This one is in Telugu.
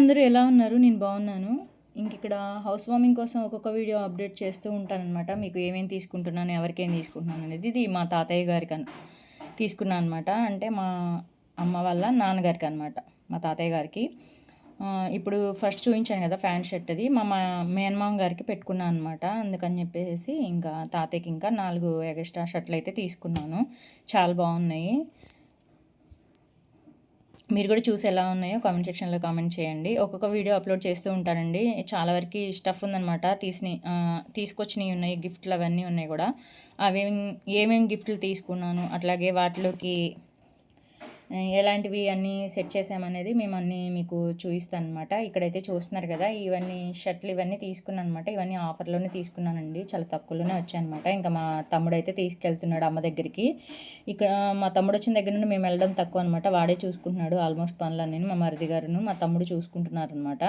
అందరూ ఎలా ఉన్నారు? నేను బాగున్నాను. ఇంక ఇక్కడ హౌస్ వార్మింగ్ కోసం ఒక్కొక్క వీడియో అప్డేట్ చేస్తూ ఉంటానన్నమాట. మీకు ఏమేమి తీసుకుంటున్నాను ఎవరికేం తీసుకుంటున్నాను అనేది ఇది మా తాతయ్య గారికి అన్ తీసుకున్నాను అనమాట అంటే మా అమ్మ వాళ్ళ నాన్నగారికి అనమాట మా తాతయ్య గారికి. ఇప్పుడు ఫస్ట్ చూపించాను కదా ఫ్యాన్ షర్ట్ అది మా మా మేనమామ గారికి పెట్టుకున్నాను అనమాట అందుకని చెప్పేసి ఇంకా తాతయ్యకి ఇంకా నాలుగు ఎగస్ట్రా షర్ట్లు అయితే తీసుకున్నాను. చాలా బాగున్నాయి. మీరు కూడా చూసి ఎలా ఉన్నాయో కామెంట్ సెక్షన్లో కామెంట్ చేయండి. ఒక్కొక్క వీడియో అప్లోడ్ చేస్తూ ఉంటానండి. చాలా వరకు స్టఫ్ ఉందనమాట తీసి తీసుకొచ్చినవి ఉన్నాయి. గిఫ్ట్లు అవన్నీ ఉన్నాయి కూడా. అవి ఏమేమి గిఫ్ట్లు తీసుకున్నాను అట్లాగే వాటిలోకి ఎలాంటివి అన్నీ సెట్ చేసామనేది మేము అన్నీ మీకు చూపిస్తాను అనమాట ఇక్కడైతే చూస్తున్నారు కదా ఇవన్నీ షర్ట్లు ఇవన్నీ తీసుకున్నాను అనమాట ఇవన్నీ ఆఫర్లోనే తీసుకున్నానండి. చాలా తక్కువలోనే వచ్చాయన్నమాట. ఇంకా మా తమ్ముడు అయితే తీసుకెళ్తున్నాడు అమ్మ దగ్గరికి. ఇక్కడ మా తమ్ముడు వచ్చిన దగ్గర నుండి మేము వెళ్ళడం తక్కువ అనమాట వాడే చూసుకుంటున్నాడు ఆల్మోస్ట్ పనులన్నీ మా మరిది గారును. మా తమ్ముడు చూసుకుంటున్నారు అనమాట